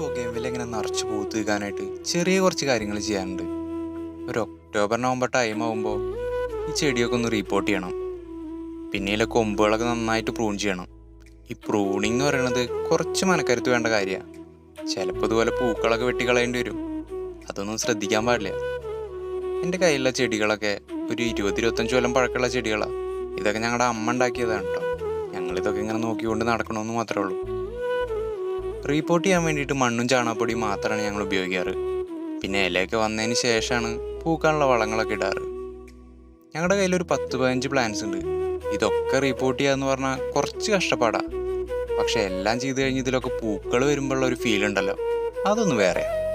ബൊഗേവിൽ എങ്ങനെ നിറച്ച് പൂത്ത് നിൽക്കാനായിട്ട് ചെറിയ കുറച്ച് കാര്യങ്ങൾ ചെയ്യാനുണ്ട്. ഒരു ഒക്ടോബർ നവംബർ ടൈം ആകുമ്പോൾ ഈ ചെടിയൊക്കെ ഒന്ന് റീപ്പോർട്ട് ചെയ്യണം. പിന്നെ ഇതിലെ കൊമ്പുകളൊക്കെ നന്നായിട്ട് പ്രൂൺ ചെയ്യണം. ഈ പ്രൂണിങ് എന്ന് പറയുന്നത് കുറച്ച് മനക്കരുത്ത് വേണ്ട കാര്യമാണ് ചിലപ്പോൾ ഇതുപോലെ പൂക്കളൊക്കെ വെട്ടിക്കളയേണ്ടി വരും. അതൊന്നും ശ്രദ്ധിക്കാൻ പാടില്ല. എന്റെ കയ്യിലുള്ള ചെടികളൊക്കെ ഒരു ഇരുപത് ഇരുപത്തഞ്ച് കൊല്ലം പഴക്കമുള്ള ചെടികളാണ് ഇതൊക്കെ ഞങ്ങളുടെ അമ്മ ഉണ്ടാക്കിയതാണ് കേട്ടോ ഞങ്ങളിതൊക്കെ ഇങ്ങനെ നോക്കിക്കൊണ്ട് നടക്കണമെന്ന് മാത്രമേ ഉള്ളൂ. റീപ്പോർട്ട് ചെയ്യാൻ വേണ്ടിയിട്ട് മണ്ണും ചാണകപ്പൊടിയും മാത്രമാണ് ഞങ്ങൾ ഉപയോഗിക്കാറ്. പിന്നെ ഇലയൊക്കെ വന്നതിന് ശേഷമാണ് പൂക്കാനുള്ള വളങ്ങളൊക്കെ ഇടാറ്. ഞങ്ങളുടെ കയ്യിൽ ഒരു പത്ത് പതിനഞ്ച് പ്ലാൻസ് ഉണ്ട്. ഇതൊക്കെ റീപ്പോർട്ട് ചെയ്യാന്ന് പറഞ്ഞാൽ കുറച്ച് കഷ്ടപ്പാടാണ് പക്ഷെ എല്ലാം ചെയ്ത് കഴിഞ്ഞ് ഇതിലൊക്കെ പൂക്കൾ വരുമ്പോഴുള്ള ഒരു ഫീൽ ഉണ്ടല്ലോ. അതൊന്ന് വേറെയാ.